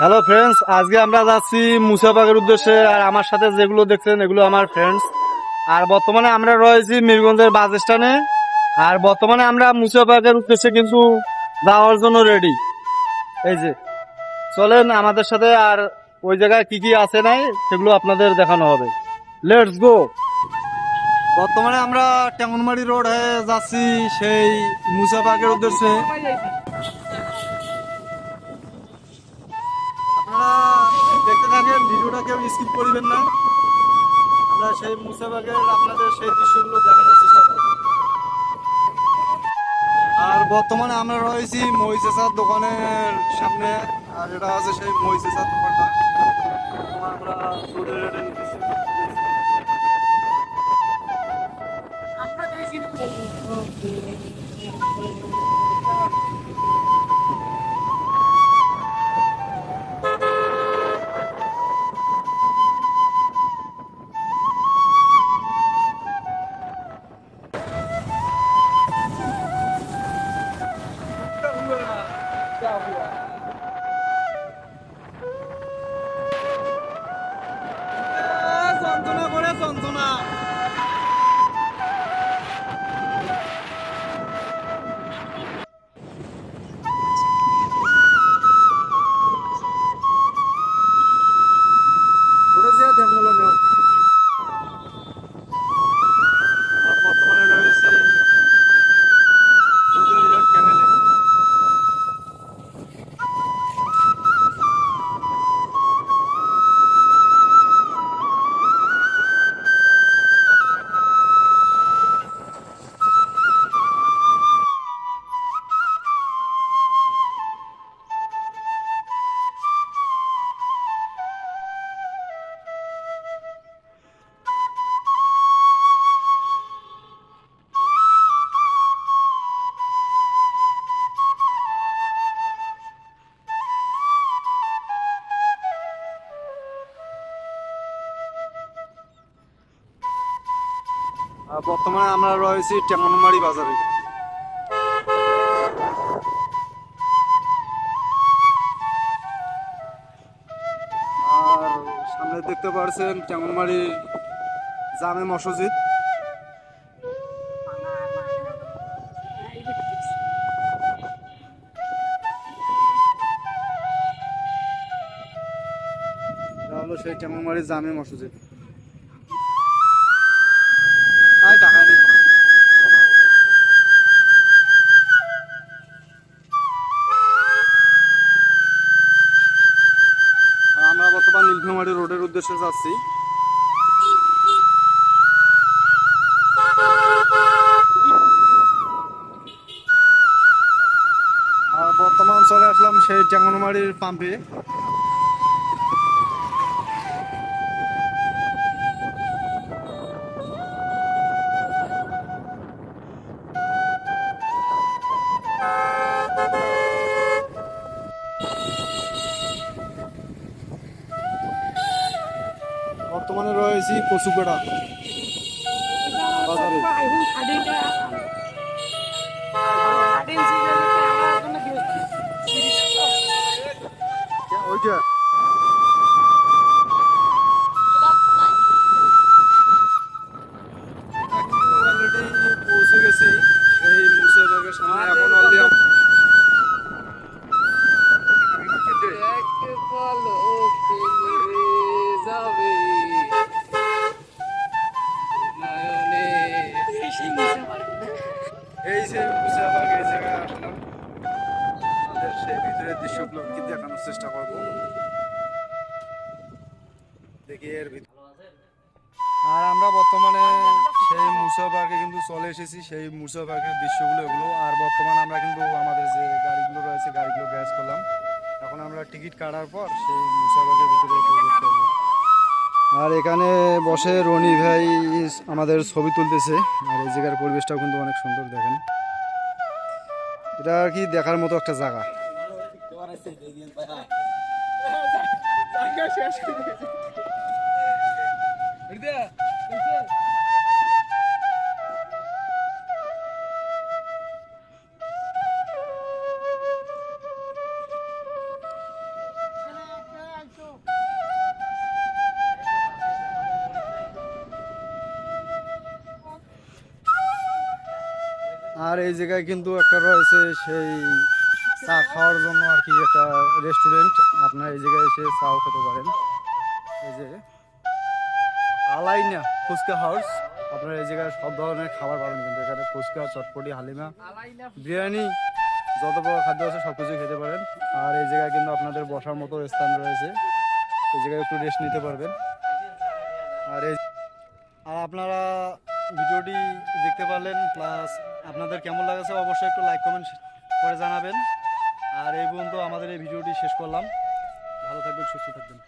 Hello friends আজকে আমরা যাচ্ছি মুসাবাগের উদ্দেশ্যে, আর আমার সাথে যেগুলো দেখছেন, এগুলো আমার ফ্রেন্ডস আর বর্তমানে আমরা রয়েছি মিরগঞ্জের বাস স্ট্যান্ডে, আর বর্তমানে আমরা মুসাবাগের উদ্দেশ্যে কিন্তু যাওয়ার জন্য রেডি এই যে, চলেন আমাদের সাথে, আর ওই জায়গায় কি কি আছে নাই, সেগুলো আপনাদের দেখানো হবে। লেটস গো বর্তমানে আমরা টেঙ্গনমারি রোড হয়ে যাচ্ছি, সেই মুসাবাগের উদ্দেশ্যে। ভিডিওটা কেউ স্কিপ করিবেন না। আমরা সেই মুসাবাগের আপনাদের সেই দৃশ্যগুলো দেখানোর চেষ্টা করব। আর বর্তমানে আমরা রয়েছি মহিষেসার দোকানের সামনে। আর এটা আছে সেই মহিষেসার দোকানটা। আমরা নিতেছি। এ, বর্তমানে আমরা রয়েছি টেমনমারি বাজারে। আর সামনে দেখতে পাচ্ছেন টেমনমারি জামে মসজিদ। সেই টেমনমারি জামে মসজিদ। উদ্দেশ্যে যাচ্ছি আর বর্তমান চলে আসলাম সেই টেঙ্গনমারির পাম্পে। বর্তমানে রয়েছি কচুপেড়া বাজারে ওইটা অলরেডি এই আর আমরা বর্তমানে সেই মুসাবাগে কিন্তু চলে এসেছি, সেই মুসাবাগের দৃশ্যগুলো এগুলো। আর বর্তমানে আমরা কিন্তু আমাদের যে গাড়িগুলো রয়েছে, গাড়িগুলো গ্যাস করলাম। এখন আমরা টিকিট কাটার পর সেই করব আর এখানে বসে রনি ভাই আমাদের ছবি তুলতেছে। আর এই জায়গার পরিবেশটাও কিন্তু অনেক সুন্দর দেখেন। এটা আর কি দেখার মতো একটা জায়গা। আর এই জায়গায় কিন্তু একটা রয়েছে সেই চা খাওয়ার জন্য আর কি একটা রেস্টুরেন্ট আপনার এই জায়গায় এসে চাও খেতে পারেন। এই যে আলাইনা ফুচকা হাউস আপনার এই জায়গায় সব ধরনের খাবার পাবেন কিন্তু। এখানে ফুচকা, চটপটি, হালিমা, বিরিয়ানি, যত প্রকার খাদ্য আছে সব কিছু খেতে পারেন। আর এই জায়গায় কিন্তু আপনাদের বসার মতো স্থান রয়েছে। এই জায়গায় একটু রেস্ট নিতে পারবেন। আর এই আর আপনারা ভিডিওটি দেখতে পারলেন প্লাস আপনাদের কেমন লাগেছে অবশ্যই একটু লাইক কমেন্ট করে জানাবেন। আর এই পর্যন্ত আমাদের এই ভিডিওটি শেষ করলাম। ভালো থাকবেন, সুস্থ থাকবেন।